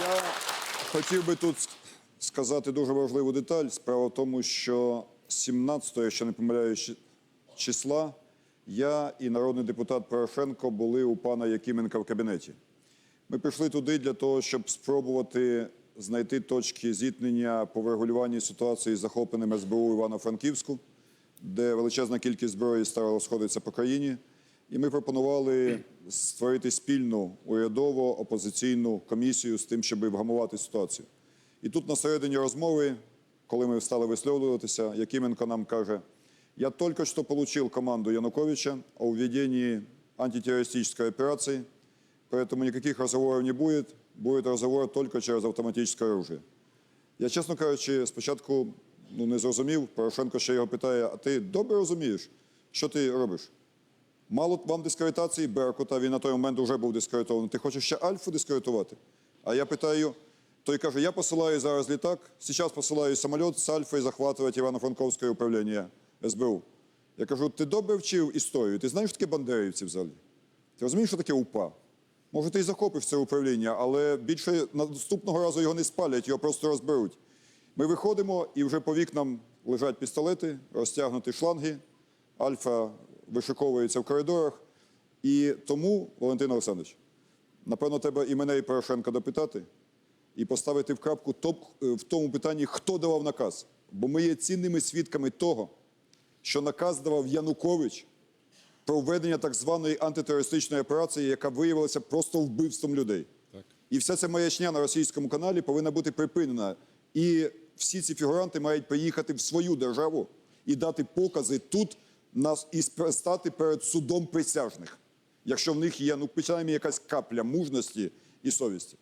Я хотів би тут сказати дуже важливу деталь. Справа в тому, що 17-го, якщо не помиляюсь, числа, я і народний депутат Порошенко були у пана Якименка в кабінеті. Ми прийшли туди для того, щоб спробувати знайти точки зіткнення по врегулюванні ситуації з захопленим СБУ Івано-Франківську, де величезна кількість зброї стала розходитися по країні. І ми пропонували створити спільну урядово опозиційну комісію з тим, щоб вгамувати ситуацію. І тут на середині розмови, коли ми стали висловлюватися, Якименко нам каже: я только что получил команду Януковича о введении антитеррористической операции, поэтому никаких разговоров не будет, будет разговор только через автоматическое оружие. Я, чесно кажучи, спочатку ну, не зрозумів. Порошенко ще його питає: а ти добре розумієш, що ти робиш? Мало вам дискредитації Беркута, він на той момент вже був дискредитований. Ти хочеш ще Альфу дискредитувати? А я питаю, той каже, я посилаю зараз літак, зараз посилаю самоліт з Альфою захватувати Івано-Франковське управління СБУ. Я кажу, ти добре вчив історію, ти знаєш, що таке бандерівці взагалі? Ти розумієш, що таке УПА? Може, ти і захопиш це управління, але більше наступного разу його не спалять, його просто розберуть. Ми виходимо, і вже по вікнам лежать пістолети, розтягнуті шланги. Альфа вишиковується в коридорах. І тому, Валентин Олександрович, напевно, треба і мене, і Порошенка допитати, і поставити в крапку топ, в тому питанні, хто давав наказ. Бо ми є цінними свідками того, що наказ давав Янукович про введення так званої антитерористичної операції, яка виявилася просто вбивством людей. Так. І вся ця маячня на російському каналі повинна бути припинена. І всі ці фігуранти мають приїхати в свою державу і дати покази тут нас і стати перед судом присяжних, якщо в них є ну принаймні якась капля мужності і совісті.